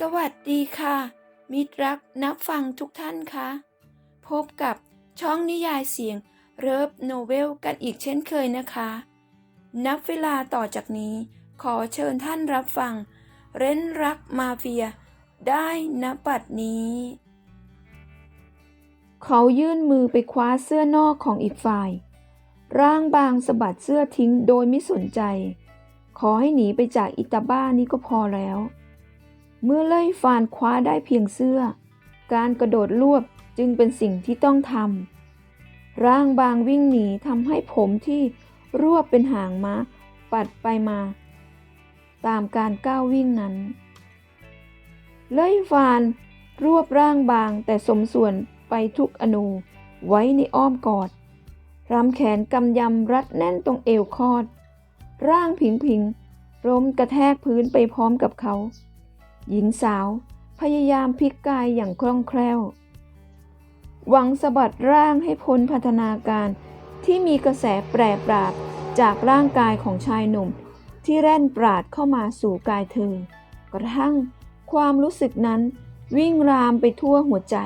สวัสดีค่ะ มิตรรักนักฟังทุกท่านคะพบกับช่องนิยายเสียงเริฟโนเวลกันอีกเช่นเคยนะคะ นับเวลาต่อจากนี้ ขอเชิญท่านรับฟัง เร้นรักมาเฟีย ได้ณบัดนี้ เขายื่นมือไปคว้าเสื้อนอกของอีกฝ่าย ร่างบางสะบัดเสื้อทิ้งโดยไม่สนใจ ขอให้หนีไปจากอิตาบ้านี้ก็พอแล้ว เมื่อเล่ยฟานคว้าได้เพียงเสื้อ การกระโดดลวบจึงเป็นสิ่งที่ต้องทำร่างบางวิ่งหนีทำให้ผมที่รวบเป็นหางม้า ปัดไปมา ตามการก้าววิ่งนั้น เล่ยฟานรวบร่างบางแต่สมส่วนไปทุกอนูไว้ในอ้อมกอดรำแขนกำยำรัดแน่นตรงเอวคอด ร่างผิงผิงล้มกระแทกพื้นไปพร้อมกับเขา หญิงสาวพยายามพลิกกายอย่างคล่องแคล่ว หวังสะบัดร่างให้พ้นพัฒนาการที่มีกระแสแปรปราบจากร่างกายของชายหนุ่ม ที่แร่นปราดเข้ามาสู่กายเธอ กระทั่งความรู้สึกนั้นวิ่งรามไปทั่วหัวใจ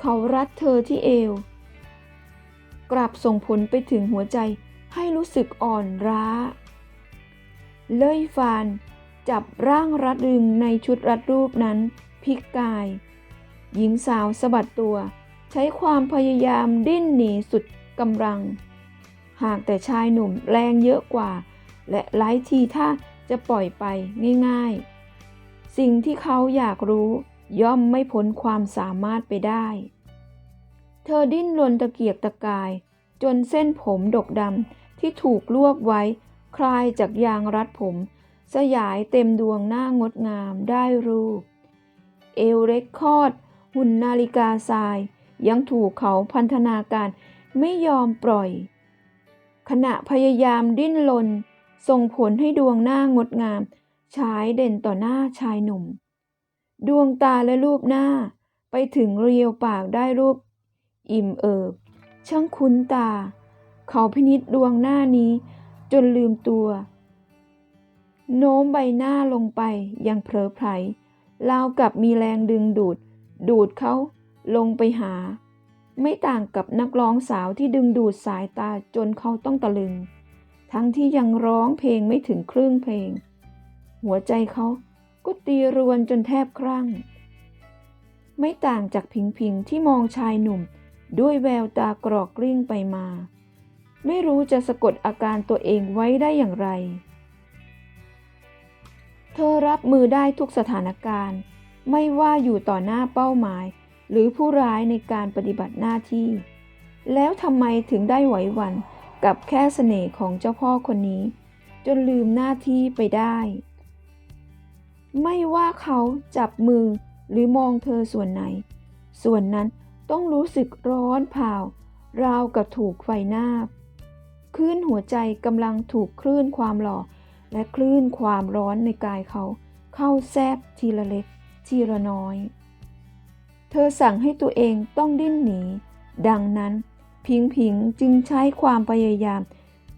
เขารัดเธอที่เอว กลับส่งผลไปถึงหัวใจให้รู้สึกอ่อนล้า เลื่อยฟาน จับร่างรัดรึงในชุดรัดรูปนั้นพลิกกาย หญิงสาวสะบัดตัว ใช้ความพยายามดิ้นหนีสุดกำลัง หากแต่ชายหนุ่มแรงเยอะกว่า และไร้ทีท่าจะปล่อยไปง่ายๆ สิ่งที่เขาอยากรู้ย่อมไม่พ้นความสามารถไปได้ เธอดิ้นรนตะเกียกตะกาย จนเส้นผมดกดำที่ถูกลวกไว้ คลายจากยางรัดผม สยายเต็มดวงหน้างดงามได้รูป เอวเล็กคอด หุ่นนาฬิกาทราย ยังถูกเขาพันธนาการไม่ยอมปล่อย ขณะพยายามดิ้นรนส่งผลให้ดวงหน้างดงามฉายเด่นต่อหน้าชายหนุ่ม ดวงตาและรูปหน้าไปถึงเรียวปากได้รูป อิ่มเอิบ ช่างคุ้นตา เขาพินิษดวงหน้านี้จนลืมตัว โน้มใบหน้าลงไปยังเผลอไผลราวกับมีแรงดึงดูด ดูดเขาลงไปหา ไม่ต่างกับนักร้องสาวที่ดึงดูดสายตาจนเขาต้องตะลึง ทั้งที่ยังร้องเพลงไม่ถึงครึ่งเพลง หัวใจเขาก็ตีรวนจนแทบครั่ง ไม่ต่างจากพิงพิงที่มองชายหนุ่ม ด้วยแววตากรอกกลิ้งไปมา ไม่รู้จะสะกดอาการตัวเองไว้ได้อย่างไร เธอรับมือได้ทุกสถานการณ์ ไม่ว่าอยู่ต่อหน้าเป้าหมาย หรือผู้ร้ายในการปฏิบัติหน้าที่ แล้วทำไมถึงได้ไหวหวั่นกับแค่เสน่ห์ของเจ้าพ่อคนนี้ จนลืมหน้าที่ไปได้ ไม่ว่าเขาจับมือหรือมองเธอส่วนไหน ส่วนนั้นต้องรู้สึกร้อนเผา ราวกับถูกไฟหน้าบคลื่นหัวใจกำลังถูกคลื่นความหล่อ และคลื่นความร้อนในกายเขา เข้าแทรกทีละเล็ก ทีละน้อย เธอสั่งให้ตัวเองต้องดิ้นหนี ดังนั้นพิงพิงจึงใช้ความพยายาม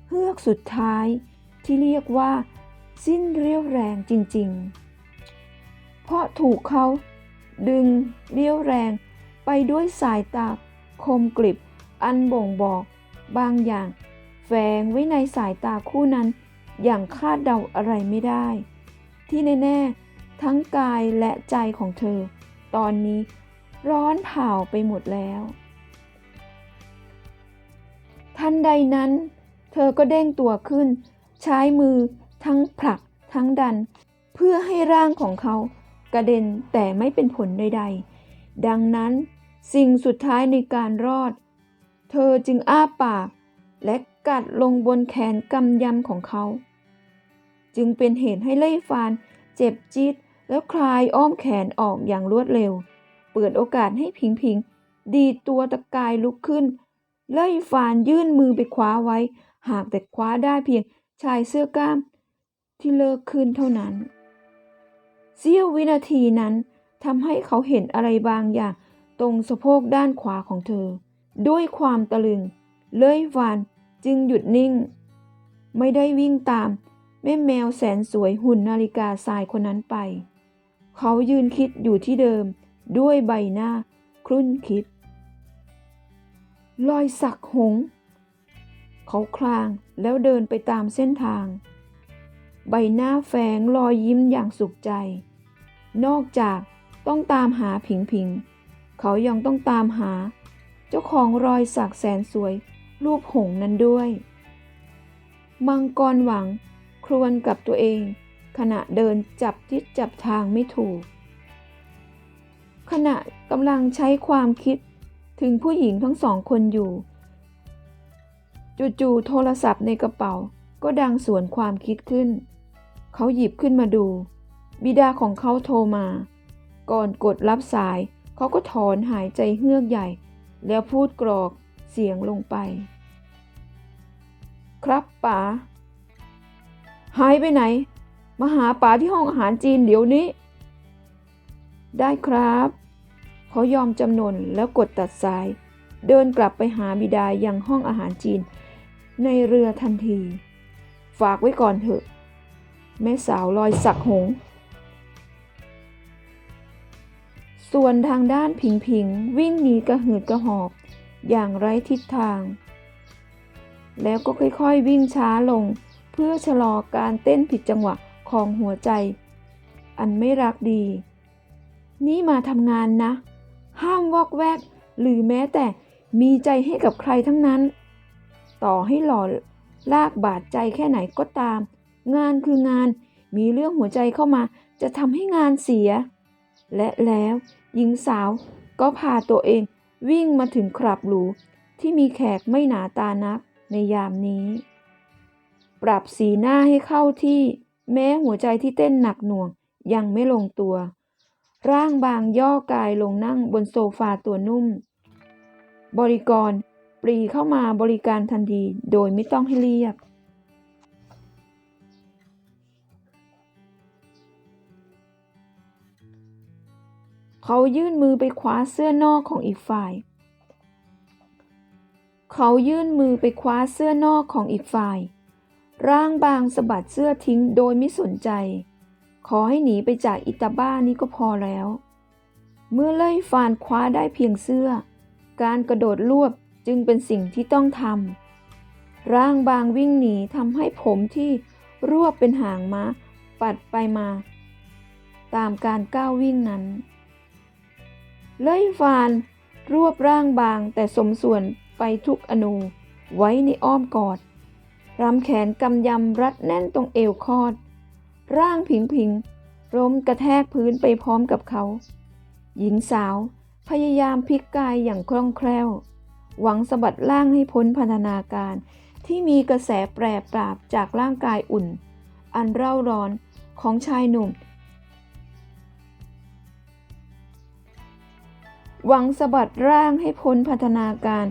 เฮือกสุดท้ายที่เรียกว่า สิ้นเรี่ยวแรงจริง ๆ เพราะถูกเขาดึงเรี่ยวแรงไปด้วยสายตาคมกริบอันบ่งบอกบางอย่าง แฝงไว้ในสายตาคู่นั้น อย่างคาดเดาอะไรไม่ได้ ที่แน่ๆ ทั้งกายและใจของเธอ ตอนนี้ร้อนเผาไปหมดแล้ว ทันใดนั้น เธอก็เด้งตัวขึ้น ใช้มือทั้งผลักทั้งดัน เพื่อให้ร่างของเขากระเด็นแต่ไม่เป็นผลใดๆ ดังนั้นสิ่งสุดท้ายในการรอด เธอจึงอ้าปากและ กัดลงบนแขนกำยำของเขา จึงเป็นเหตุให้เล่ฟานเจ็บจี๊ดแล้วคลายอ้อมแขนออกอย่างรวดเร็ว เปิดโอกาสให้พิงพิง ดีตัวตะกายลุกขึ้น เล่ฟานยื่นมือไปคว้าไว้ หากแต่คว้าได้เพียงชายเสื้อกล้าม ที่เลิกขึ้นเท่านั้น เสี้ยววินาทีนั้นทำให้เขาเห็นอะไรบางอย่าง ตรงสะโพกด้านขวาของเธอ ด้วยความตะลึง เลยวาน จึงหยุดนิ่ง ไม่ได้วิ่งตาม แม่แมวแสนสวยหุ่นนาฬิกาทรายคนนั้นไป เขายืนคิดอยู่ที่เดิม ด้วยใบหน้า ครุ่นคิด รอยสักหงส์เขาคลางแล้วเดินไปตามเส้นทาง ใบหน้าแฝงรอยยิ้มอย่างสุขใจ นอกจากต้องตามหาผิงผิง เขายังต้องตามหา เจ้าของรอยสักแสนสวย รูปหงนั้นด้วยมังกรหวังครวญกับตัวเอง ขณะเดินจับทิศจับทางไม่ถูก ขณะกำลังใช้ความคิดถึงผู้หญิงทั้งสองคนอยู่ จู่ๆโทรศัพท์ในกระเป๋าก็ดังสวนความคิดขึ้น เขาหยิบขึ้นมาดู บิดาของเขาโทรมา ก่อนกดรับสายเขาก็ถอนหายใจเฮือกใหญ่ แล้วพูดกรอก เสียงลงไป ครับป๋าหายไปไหน มาหาป๋าที่ห้องอาหารจีนเดี๋ยวนี้ ได้ครับเขายอมจำนนแล้วกดตัดสาย เดินกลับไปหาบิดายังห้องอาหารจีน ในเรือทันที ฝากไว้ก่อนเถอะ แม่สาวลอยสักหงส์ส่วนทางด้านผิงผิงวิ่งหนีกระหืดกระหอบ อย่างไร้ทิศทาง แล้วก็ค่อยๆวิ่งช้าลง เพื่อชะลอการเต้นผิดจังหวะของหัวใจ อันไม่รักดี นี่มาทำงานนะ ห้ามวอกแวก หรือแม้แต่มีใจให้กับใครทั้งนั้น ต่อให้หล่อลากบาดใจแค่ไหนก็ตาม งานคืองานมีเรื่องหัวใจเข้ามาจะทำให้งานเสีย และแล้วหญิงสาวก็พาตัวเอง วิ่งมาถึงคลับหรูที่มีแขกไม่หนาตานักในยามนี้ ปรับสีหน้าให้เข้าที่ แม้หัวใจที่เต้นหนักหน่วงยังไม่ลงตัว ร่างบางย่อกายลงนั่งบนโซฟาตัวนุ่ม บริกรปรีเข้ามาบริการทันทีโดยไม่ต้องให้เรียก เขายื่นมือไปคว้าเสื้อนอกของอีกฝ่าย เขายื่นมือไปคว้าเสื้อนอกของอีกฝ่าย ร่างบางสะบัดเสื้อทิ้งโดยไม่สนใจ ขอให้หนีไปจากอิตาบ้านี้ก็พอแล้ว เมื่อเล่ยฟานคว้าได้เพียงเสื้อ การกระโดดรวบจึงเป็นสิ่งที่ต้องทำ ร่างบางวิ่งหนีทำให้ผมที่รวบเป็นหางม้าปัดไปมา ตามการก้าววิ่งนั้น เล่ยฟาน รวบร่างบางแต่สมส่วนไปทุกอนูไว้ในอ้อมกอด รำแขนกำยำรัดแน่นตรงเอวคอด ร่างผิงผิงล้มกระแทกพื้นไปพร้อมกับเขา หญิงสาวพยายามพลิกกายอย่างคล่องแคล่ว หวังสะบัดร่างให้พ้นพันธนาการที่มีกระแสแปรปราบจากร่างกายอุ่น อันเร่าร้อนของชายหนุ่ม หวังสะบัดร่างให้พ้นพันธนาการ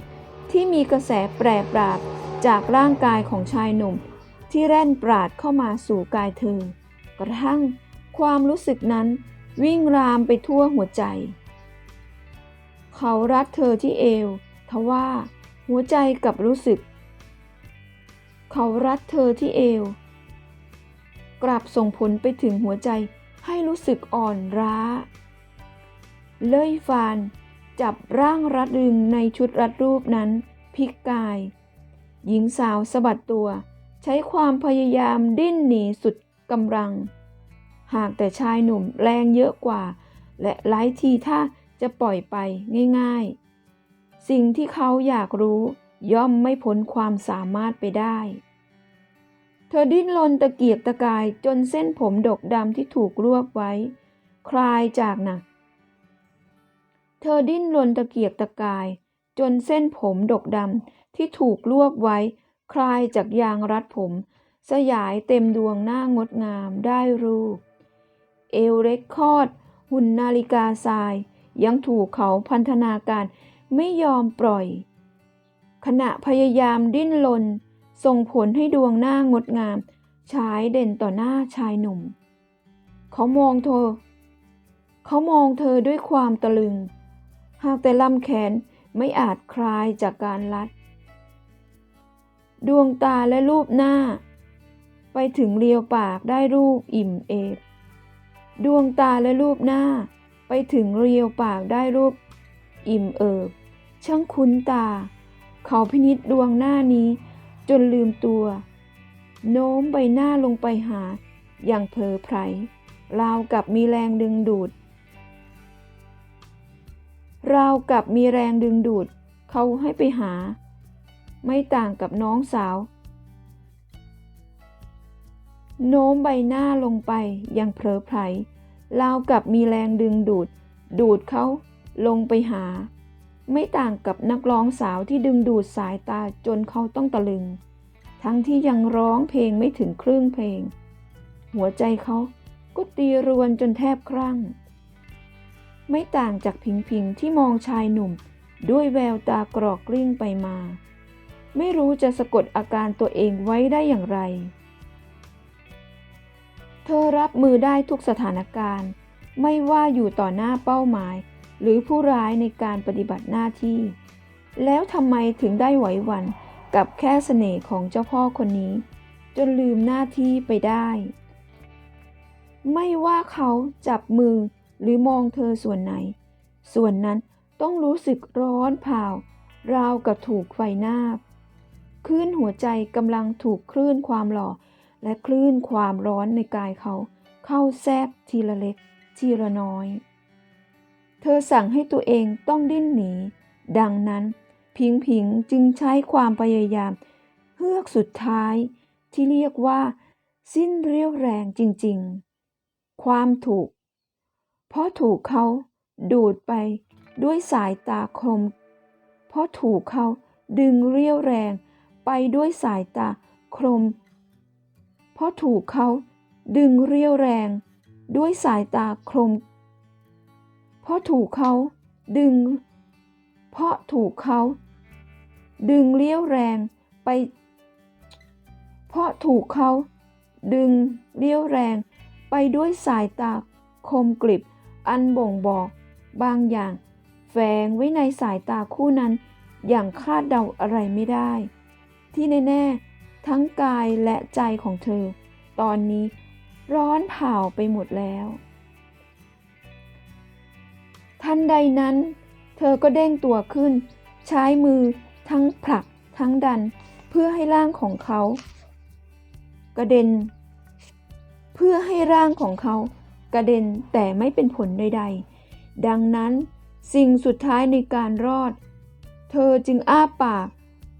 ที่มีกระแสแปรปราบจากร่างกายของชายหนุ่ม ที่แร่นปราดเข้ามาสู่กายเธอ กระทั่งความรู้สึกนั้นวิ่งรามไปทั่วหัวใจ เขารัดเธอที่เอว ทว่าหัวใจกลับรู้สึก เขารัดเธอที่เอว กลับส่งผลไปถึงหัวใจให้รู้สึกอ่อนล้า เลื่อยฟาน จับร่างรัดรึงในชุดรัดรูปนั้นพลิกกาย หญิงสาวสะบัดตัว ใช้ความพยายามดิ้นหนีสุดกำลัง หากแต่ชายหนุ่มแรงเยอะกว่า และไร้ทีท่าจะปล่อยไปง่ายๆ สิ่งที่เขาอยากรู้ย่อมไม่พ้นความสามารถไปได้ เธอดิ้นรนตะเกียกตะกายจนเส้นผมดกดำที่ถูกรวบไว้ คลายจากหนัก เธอดิ้นรนตะเกียกตะกาย จนเส้นผมดกดำที่ถูกลวกไว้ คลายจากยางรัดผม สยายเต็มดวงหน้างดงามได้รูป เอวเล็กคอด หุ่นนาฬิกาทราย ยังถูกเขาพันธนาการไม่ยอมปล่อย ขณะพยายามดิ้นรนส่งผลให้ดวงหน้างดงามฉายเด่นต่อหน้าชายหนุ่ม เขามองเธอ เขามองเธอด้วยความตะลึง หากแต่ลำแขนไม่อาจคลายจากการรัด ดวงตาและรูปหน้า ไปถึงเรียวปากได้รูปอิ่มเอบดวงตาและรูปหน้า ไปถึงเรียวปากได้รูป อิ่มเอิบช่างคุ้นตา เขาพินิษดวงหน้านี้จนลืมตัว โน้มใบหน้าลงไปหา อย่างเผลอไพรราวกับมีแรงดึงดูด ราวกับมีแรงดึงดูดเขาให้ไปหา ไม่ต่างกับน้องสาว โน้มใบหน้าลงไปอย่างเผลอไพรราวกับมีแรงดึงดูด ดูดเขาลงไปหา ไม่ต่างกับนักร้องสาวที่ดึงดูดสายตาจนเขาต้องตะลึง ทั้งที่ยังร้องเพลงไม่ถึงครึ่งเพลง หัวใจเขาก็ตีรวนจนแทบครั่ง ไม่ต่างจากพิงพิงที่มองชายหนุ่ม ด้วยแววตากรอกกลิ้งไปมา ไม่รู้จะสะกดอาการตัวเองไว้ได้อย่างไร เธอรับมือได้ทุกสถานการณ์ ไม่ว่าอยู่ต่อหน้าเป้าหมาย หรือผู้ร้ายในการปฏิบัติหน้าที่ แล้วทำไมถึงได้ไหวหวันกับแค่เสน่ห์ของเจ้าพ่อคนนี้ จนลืมหน้าที่ไปได้ ไม่ว่าเขาจับมือ หรือมองเธอส่วนไหน ส่วนนั้นต้องรู้สึกร้อนเผา ราวกับถูกไฟหน้าบคลื่นหัวใจกำลังถูกคลื่นความหล่อ และคลื่นความร้อนในกายเขา เข้าแทรกทีละเล็ก ทีละน้อย เธอสั่งให้ตัวเองต้องดิ้นหนี ดังนั้น พิงพิงจึงใช้ความพยายามเฮือกสุดท้ายที่เรียกว่า สิ้นเรี่ยวแรงจริง ๆ ความถูก พราะถูกเขาดูดไปด้วยสายตาคมเพราะถูกเขาดึงเรียวแรงไปด้วยสายตาคมเพราะถูกเขาดึงเรียวแรง ด้วยสายตาคมเพราะถูกเขาดึงเพราะถูกเขาดึงเรี่ยวแรงไปเพราะถูกเขาดึงเรี่ยวแรงไปด้วยสายตาคมกริบ อันบ่งบอกบางอย่าง แฝงไว้ในสายตาคู่นั้น อย่างคาดเดาอะไรไม่ได้ ที่แน่ๆทั้งกายและใจของเธอ ตอนนี้ร้อนเผาไปหมดแล้ว ทันใดนั้น เธอก็เด้งตัวขึ้น ใช้มือทั้งผลักทั้งดันเพื่อให้ร่างของเขา กระเด็น เพื่อให้ร่างของเขา กระเด็นแต่ไม่เป็นผลใดๆ ดังนั้นสิ่งสุดท้ายในการรอด เธอจึงอ้าปาก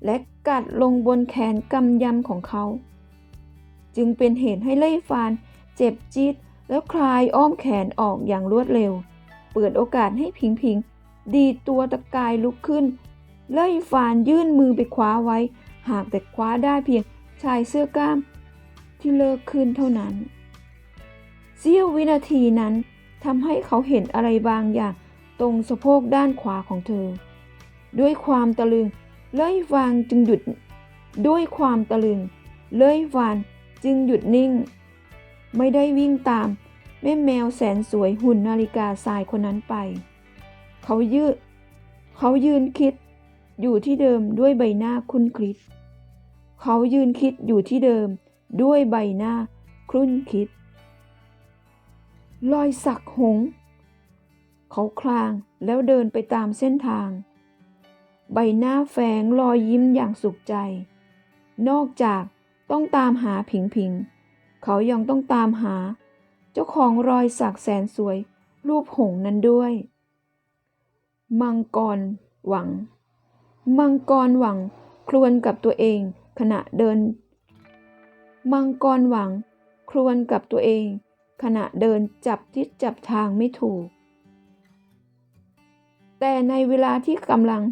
และกัดลงบนแขนกำยำของเขา จึงเป็นเหตุให้ไล่ฟานเจ็บจี๊ดแล้วคลายอ้อมแขนออกอย่างรวดเร็ว เปิดโอกาสให้พิงพิง ดีตัวตะกายลุกขึ้นไล่ฟานยื่นมือไปคว้าไว้ หากแต่คว้าได้เพียงชายเสื้อกล้ามที่เลิกขึ้นเท่านั้น เสี้ยววินาทีนั้นทำให้เขาเห็นอะไรบางอย่างตรงสะโพกด้านขวาของเธอ ด้วยความตะลึง เล่ยฟางจึงหยุด ด้วยความตะลึง เล่ยฟานจึงหยุดนิ่ง ไม่ได้วิ่งตาม แม่แมวแสนสวยหุ่นนาฬิกาทรายคนนั้นไป เขายืด เขายืนคิด อยู่ที่เดิมด้วยใบหน้าคุ้นคิด เขายืนคิดอยู่ที่เดิม ด้วยใบหน้าคลุ่นคิด รอยสักหง เขาคลางแล้วเดินไปตามเส้นทาง ใบหน้าแฝงรอยยิ้มอย่างสุขใจ นอกจากต้องตามหาผิงผิง เขายังต้องตามหา เจ้าของรอยสักแสนสวย รูปหงนั้นด้วย มังกรหวัง มังกรหวังครวนกับตัวเองขณะเดิน มังกรหวังครวนกับตัวเอง ขณะเดินจับทิศจับทางไม่ถูก แต่ในเวลาที่กำลัง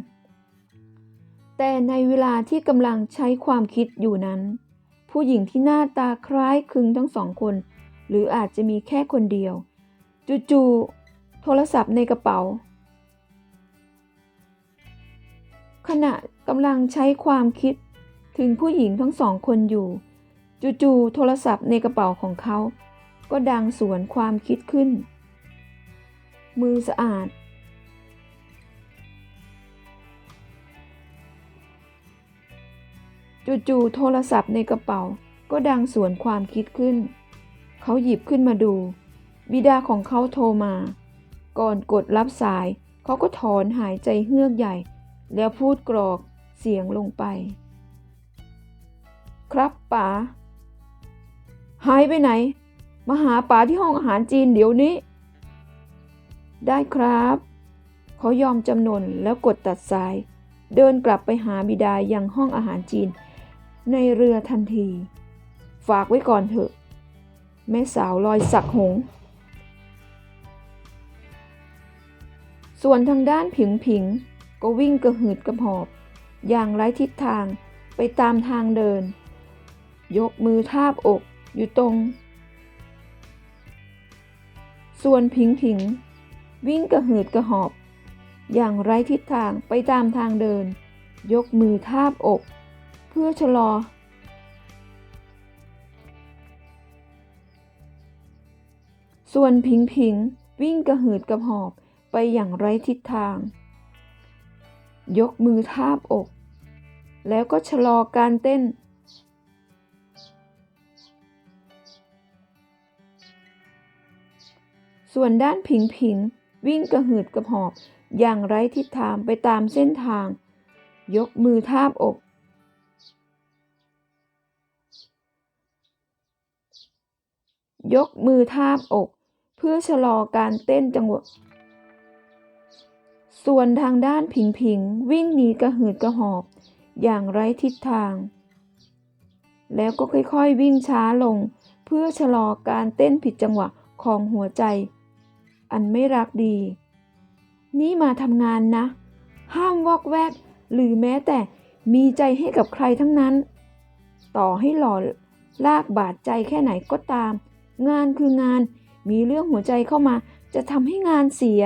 แต่ในเวลาที่กำลังใช้ความคิดอยู่นั้น ผู้หญิงที่หน้าตาคล้ายคลึงทั้งสองคน หรืออาจจะมีแค่คนเดียว จู่ๆโทรศัพท์ในกระเป๋า ขณะกำลังใช้ความคิดถึงผู้หญิงทั้งสองคนอยู่ จู่ๆโทรศัพท์ในกระเป๋าของเขา ก็ดังสวนความคิดขึ้น มือสะอาด จู่ๆโทรศัพท์ในกระเป๋าก็ดังสวนความคิดขึ้น เขาหยิบขึ้นมาดู บิดาของเขาโทรมา ก่อนกดรับสาย เขาก็ถอนหายใจเฮือกใหญ่ แล้วพูดกรอกเสียงลงไป ครับป๋าหายไปไหน มาหาป๋าที่ห้องอาหารจีนเดี๋ยวนี้ ได้ครับ เขายอมจำนนแล้วกดตัดสาย เดินกลับไปหาบิดายังห้องอาหารจีน ในเรือทันที ฝากไว้ก่อนเถอะ แม่สาวลอยสักหง ส่วนทางด้านผิงผิงก็วิ่งกระหืดกระหอบ อย่างไร้ทิศทางไปตามทางเดิน ยกมือทาบอกอยู่ตรง ส่วนผิงผิง วิ่งกระหืดกระหอบ อย่างไร้ทิศทางไปตามทางเดิน ยกมือทาบอก เพื่อชะลอ ส่วนผิงผิง วิ่งกระหืดกระหอบไปอย่างไร้ทิศทาง ยกมือทาบอก แล้วก็ชะลอการเต้น ส่วนด้านผิงผิงวิ่งกระหืดกระหอบ อย่างไร้ทิศทางไปตามเส้นทาง ยกมือทาบอก ยกมือทาบอก เพื่อชะลอการเต้นจังหวะ ส่วนทางด้านผิงผิงวิ่งหนีกระหืดกระหอบ อย่างไร้ทิศทาง แล้วก็ค่อยๆวิ่งช้าลง เพื่อชะลอการเต้นผิดจังหวะของหัวใจ อันไม่รักดี นี่มาทำงานนะ ห้ามวอกแวก หรือแม้แต่มีใจให้กับใครทั้งนั้น ต่อให้หล่อลากบาดใจแค่ไหนก็ตาม งานคืองานมีเรื่องหัวใจเข้ามาจะทำให้งานเสีย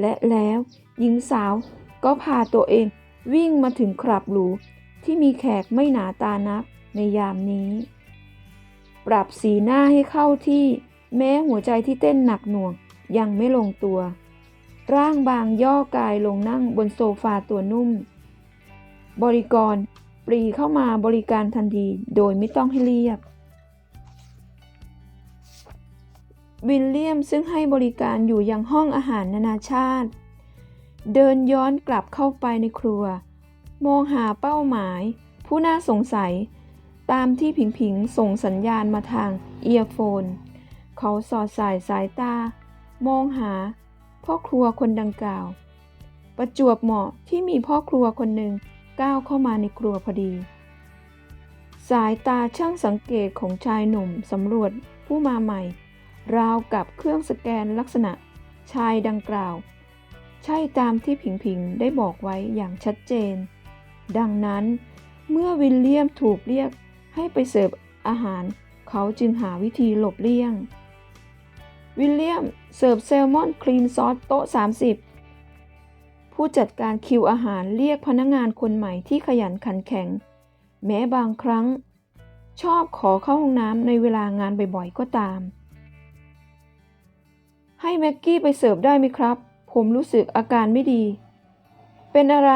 และแล้วหญิงสาวก็พาตัวเองวิ่งมาถึงคลับหรูที่มีแขกไม่หนาตานักในยามนี้ ปรับสีหน้าให้เข้าที่แม้หัวใจที่เต้นหนักหน่วง ยังไม่ลงตัว ร่างบางย่อกายลงนั่งบนโซฟาตัวนุ่ม บริกรปรีเข้ามาบริการทันทีโดยไม่ต้องให้เรียก วิลเลียมซึ่งให้บริการอยู่ยังห้องอาหารนานาชาติ เดินย้อนกลับเข้าไปในครัว มองหาเป้าหมาย ผู้น่าสงสัย ตามที่ผิงผิงส่งสัญญาณมาทางเอียร์โฟน เขาสอดสายสายตา มองหา พ่อครัวคนดังกล่าว ประจวบเหมาะที่มีพ่อครัวคนหนึ่งก้าวเข้ามาในครัวพอดี สายตาช่างสังเกตของชายหนุ่มสำรวจผู้มาใหม่ ราวกับเครื่องสแกนลักษณะชายดังกล่าว ใช่ตามที่ผิงผิงได้บอกไว้อย่างชัดเจน ดังนั้นเมื่อวิลเลียมถูกเรียกให้ไปเสิร์ฟอาหาร เขาจึงหาวิธีหลบเลี่ยง วิลเลียม เสิร์ฟแซลมอนครีมซอสโต๊ะ 30 ผู้จัดการคิวอาหารเรียกพนักงานคนใหม่ที่ขยันขันแข็ง แม้บางครั้ง ชอบขอเข้าห้องน้ำในเวลางานบ่อยๆก็ตาม ให้แม็กกี้ไปเสิร์ฟได้ไหมครับ ผมรู้สึกอาการไม่ดี เป็นอะไร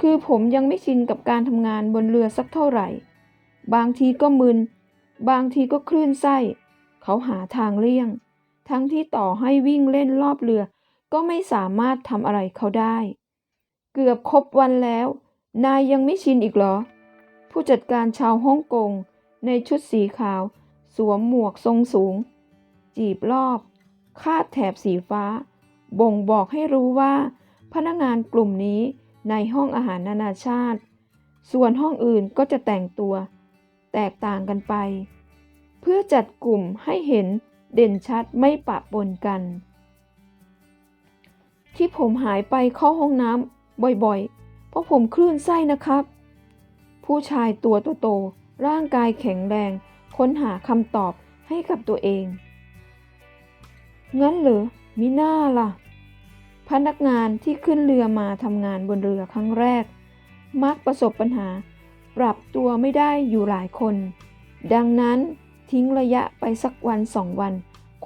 คือผมยังไม่ชินกับการทำงานบนเรือสักเท่าไหร่ บางทีก็มึน บางทีก็คลื่นไส้ เขาหาทางเลี่ยง ทั้งที่ต่อให้วิ่งเล่นรอบเรือ ก็ไม่สามารถทำอะไรเขาได้ เกือบครบวันแล้ว นายยังไม่ชินอีกเหรอ ผู้จัดการชาวฮ่องกง ในชุดสีขาว สวมหมวกทรงสูง จีบรอบ คาดแถบสีฟ้า บ่งบอกให้รู้ว่า พนักงานกลุ่มนี้ในห้องอาหารนานาชาติ ส่วนห้องอื่นก็จะแต่งตัว แตกต่างกันไป เพื่อจัดกลุ่มให้เห็นเด่นชัดไม่ปะปนกัน ที่ผมหายไปเข้าห้องน้ำบ่อยๆ เพราะผมคลื่นไส้นะครับ ผู้ชายตัวโตๆร่างกายแข็งแรง ค้นหาคำตอบให้กับตัวเอง งั้นเหรอมิน่าล่ะ พนักงานที่ขึ้นเรือมาทำงานบนเรือครั้งแรก มักประสบปัญหา ปรับตัวไม่ได้อยู่หลายคน ดังนั้น ทิ้งระยะไปสักวันสองวัน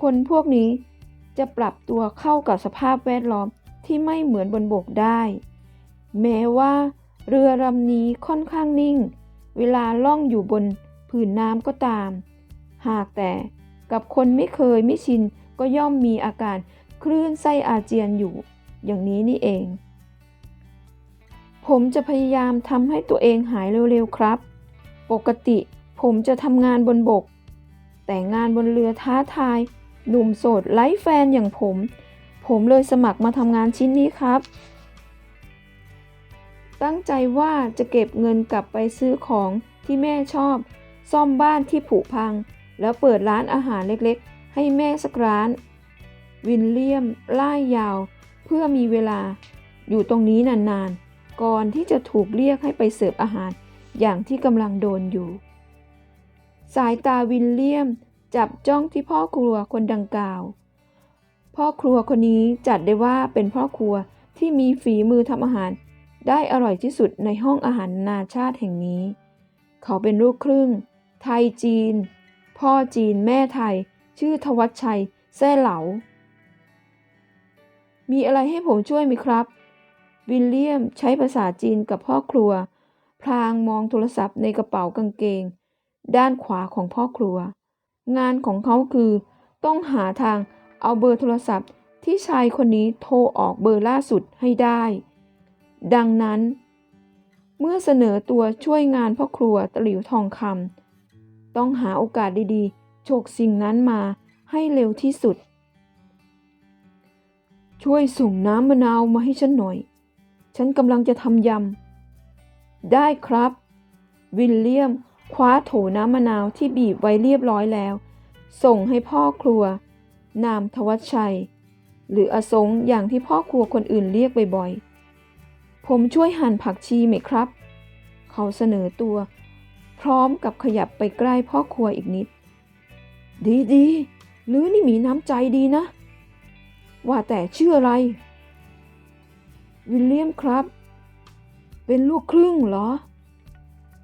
คนพวกนี้จะปรับตัวเข้ากับสภาพแวดล้อมที่ไม่เหมือนบนบกได้ แม้ว่า เรือลำนี้ค่อนข้างนิ่ง เวลาล่องอยู่บนผืนน้ำก็ตาม หากแต่กับคนไม่เคยไม่ชินก็ย่อมมีอาการคลื่นไส้อาเจียนอยู่ อย่างนี้นี่เอง ผมจะพยายามทำให้ตัวเองหายเร็วๆครับ ปกติผมจะทำงานบนบก แต่งานบนเรือท้าทาย หนุ่มโสดไร้แฟนอย่างผม ผมเลยสมัครมาทำงานชิ้นนี้ครับ ตั้งใจว่าจะเก็บเงินกลับไปซื้อของที่แม่ชอบ ซ่อมบ้านที่ผุพัง แล้วเปิดร้านอาหารเล็กๆ ให้แม่สักร้าน วินเลียมไล่ยาว เพื่อมีเวลา อยู่ตรงนี้นานๆ ก่อนที่จะถูกเรียกให้ไปเสิร์ฟอาหารอย่างที่กำลังโดนอยู่ สายตาวินเลียมจับจ้องที่พ่อครัวคนดังกล่าว พ่อครัวคนนี้จัดได้ว่าเป็นพ่อครัวที่มีฝีมือทำอาหาร ได้อร่อยที่สุดในห้องอาหารนานาชาติแห่งนี้ เขาเป็นลูกครึ่ง ไทยจีน พ่อจีนแม่ไทย ชื่อทวัชชัย แซ่เหลา มีอะไรให้ผมช่วยไหมครับ วิลเลียมใช้ภาษาจีนกับพ่อครัว พลางมองโทรศัพท์ในกระเป๋ากางเกง ด้านขวาของพ่อครัว งานของเขาคือ ต้องหาทางเอาเบอร์โทรศัพท์ที่ชายคนนี้โทรออกเบอร์ล่าสุดให้ได้ ดังนั้น เมื่อเสนอตัวช่วยงานพ่อครัวตะหลิวทองคำต้องหาโอกาสดีๆฉกสิ่งนั้นมาให้เร็วที่สุด ช่วยส่งน้ำมะนาวมาให้ฉันหน่อย ฉันกำลังจะทำยำได้ครับ วิลเลียม คว้าโถน้ำมะนาวที่บีบไว้เรียบร้อยแล้ว ส่งให้พ่อครัว นามทวัชชัย หรืออสงอย่างที่พ่อครัวคนอื่นเรียกบ่อยๆ ผมช่วยหั่นผักชีไหมครับ เขาเสนอตัว พร้อมกับขยับไปใกล้พ่อครัวอีกนิด ดีๆหรือนี่มีน้ำใจดีนะ ว่าแต่ชื่ออะไร วิลเลียมครับ เป็นลูกครึ่งเหรอ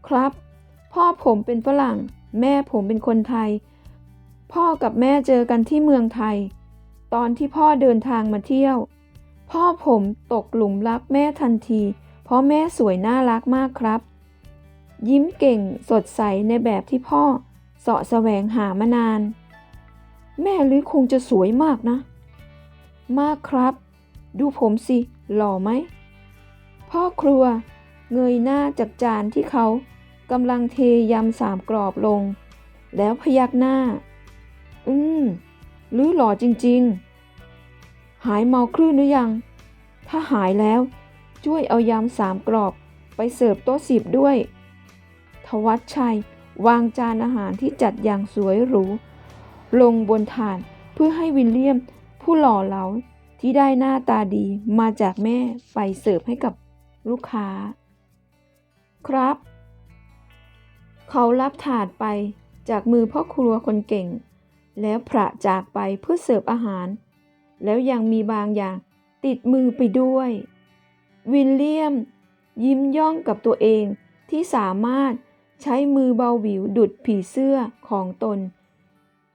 ครับ พ่อผมเป็นฝรั่ง แม่ผมเป็นคนไทย พ่อกับแม่เจอกันที่เมืองไทย ตอนที่พ่อเดินทางมาเที่ยว พ่อผมตกหลุมรักแม่ทันที เพราะแม่สวยน่ารักมากครับ ยิ้มเก่งสดใสในแบบที่พ่อเสาะแสวงหามานาน แม่ลือคงจะสวยมากนะ มากครับ ดูผมสิ หล่อไหม พ่อครัว เงยหน้าจากจานที่เขา กำลังเทยำสามกรอบลง แล้วพยักหน้า อืมหรือหล่อจริง ๆ หายเมาคลื่นหรือยัง ถ้าหายแล้ว ช่วยเอายำสามกรอบไปเสิร์ฟโต๊ะสิบด้วย ทวัชชัยวางจานอาหารที่จัดอย่างสวยหรู ลงบนถาดเพื่อให้วิลเลียมผู้หล่อเหลาที่ได้หน้าตาดีมาจากแม่ไปเสิร์ฟให้กับลูกค้า ครับ เขารับถาดไปจากมือพ่อครัวคนเก่ง แล้วพระจากไปเพื่อเสิร์ฟอาหาร แล้วยังมีบางอย่างติดมือไปด้วย วิลเลียม ยิ้มย่องกับตัวเองที่สามารถใช้มือเบาหวิวดุดผีเสื้อของตน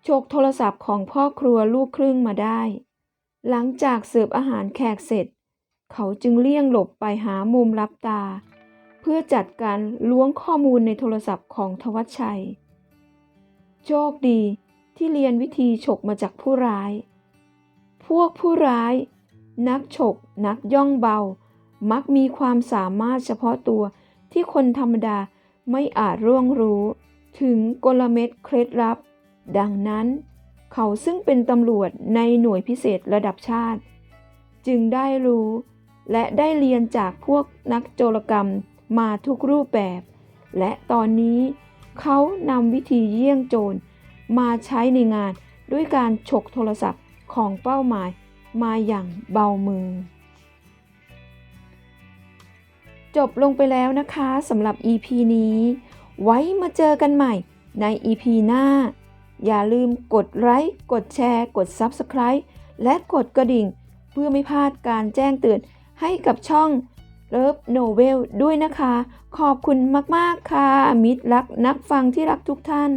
ฉกโทรศัพท์ของพ่อครัวลูกครึ่งมาได้ หลังจากเสิร์ฟอาหารแขกเสร็จ เขาจึงเลี่ยงหลบไปหามุมลับตา พื่อจัดการล้วงข้อมูลในโทรศัพท์ของทวัชชัย โชคดีที่เรียนวิธีฉกมาจากผู้ร้าย พวกผู้ร้าย นักฉก นักย่องเบา มักมีความสามารถเฉพาะตัวที่คนธรรมดาไม่อาจร่วงรู้ ถึงกลเม็ดเคล็ดลับ ดังนั้น เขาซึ่งเป็นตำรวจในหน่วยพิเศษระดับชาติ จึงได้รู้ และได้เรียนจากพวกนักโจรกรรม มาทุกรูปแบบ และตอนนี้เขานำวิธีเยี่ยงโจรมาใช้ในงานด้วยการฉกโทรศัพท์ของเป้าหมายมาอย่างเบามือ จบลงไปแล้วนะคะสำหรับ EP นี้ ไว้มาเจอกันใหม่ใน EP หน้า อย่าลืมกดไลค์กดแชร์ กด Subscribe และกดกระดิ่ง เพื่อไม่พลาดการแจ้งเตือนให้กับช่อง เลิฟโนเวลด้วยนะคะ ขอบคุณมาก ๆ ค่ะ มิตรรักนักฟังที่รักทุกท่าน